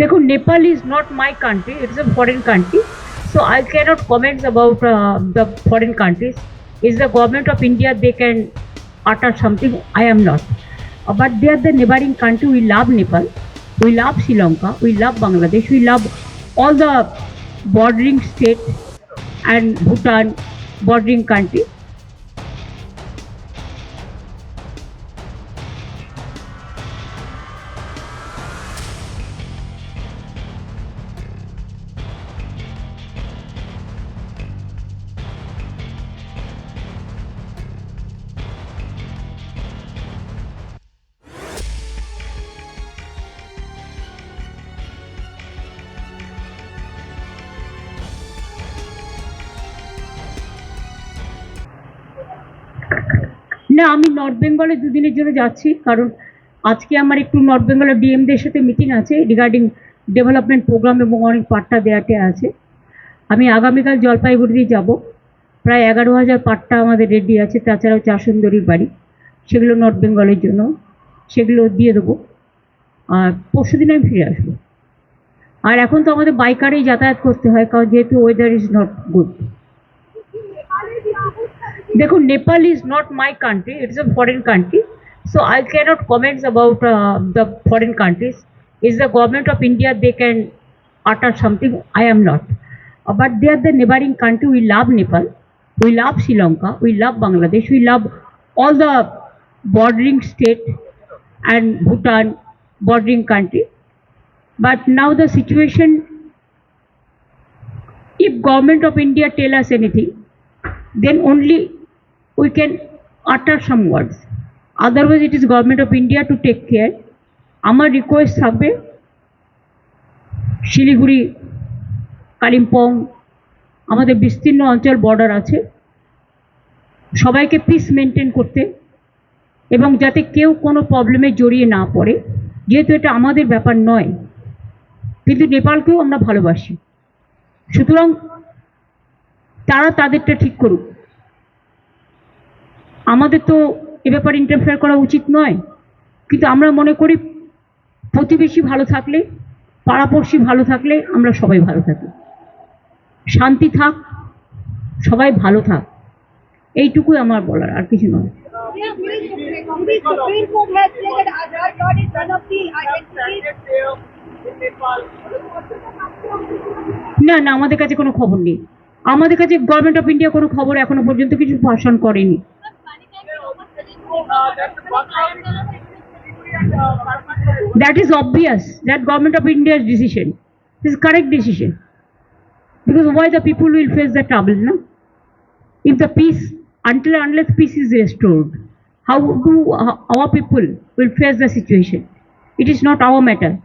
দেখুন Nepal is not my country it's a foreign country so i cannot comment about uh, the foreign countries is the government of india they can utter something i am not Uh, but they are the neighboring country we love nepal we love sri lanka we love bangladesh we love all the bordering state and bhutan bordering country না, আমি north বেঙ্গলে দুদিনের জন্য যাচ্ছি, কারণ আজকে আমার একটু নর্থ বেঙ্গলের ডিএমদের সাথে মিটিং আছে রিগার্ডিং ডেভেলপমেন্ট প্রোগ্রাম এবং অনেক পাট্টা দেওয়াতে আছে। আমি আগামীকাল জলপাইগুড়ি যাব, প্রায় এগারো হাজার পাট্টা আমাদের রেডি আছে, তাছাড়াও চা সুন্দরীর বাড়ি, সেগুলো নর্থ বেঙ্গলের জন্য, সেগুলো দিয়ে দেবো, আর পরশু দিন আমি ফিরে আসব। আর এখন তো আমাদের বাইকারেই যাতায়াত করতে হয়, কারণ যেহেতু ওয়েদার ইজ নট গুড দেখুন Nepal is not my country it's a foreign country so I cannot comments about the foreign countries is the government of India they can utter something i am not Uh, but they are the neighboring country we love nepal we love sri lanka we love bangladesh we love all the bordering state and bhutan bordering country but now the situation if government of india tell us anything then only we can utter some words. Otherwise, it is government of india to take care. আমার request থাকবে শিলিগুড়ি, কালিম্পং, আমাদের বিস্তীর্ণ অঞ্চল border আছে। সবাইকে piece maintain করতে এবং যাতে কেউ কোনো প্রবলেমে জড়িয়ে না পড়ে, যেহেতু এটা আমাদের ব্যাপার নয়। কিন্তু নেপালকেও আমরা ভালোবাসি। সুতরাং তারা তাদেরটা ঠিক করুক। আমাদের তো এ ব্যাপারে ইন্টারফেয়ার করা উচিত নয়। কিন্তু আমরা মনে করি, প্রতিবেশী ভালো থাকলে, পাড়াপড়শি ভালো থাকলে আমরা সবাই ভালো থাকি। শান্তি থাক, সবাই ভালো থাক। এইটুকুই আমার বলার, আর কিছু নয়. না না, আমাদের কাছে কোনো খবর নেই। আমাদের কাছে গভর্নমেন্ট অফ ইন্ডিয়া কোনো খবর এখনও পর্যন্ত কিছু ভাষণ করেনি। That is obvious that government of india's decision is correct decision. Because why the people will face the trouble no? If the peace until unless peace is restored how do our people will face the situation? It is not our matter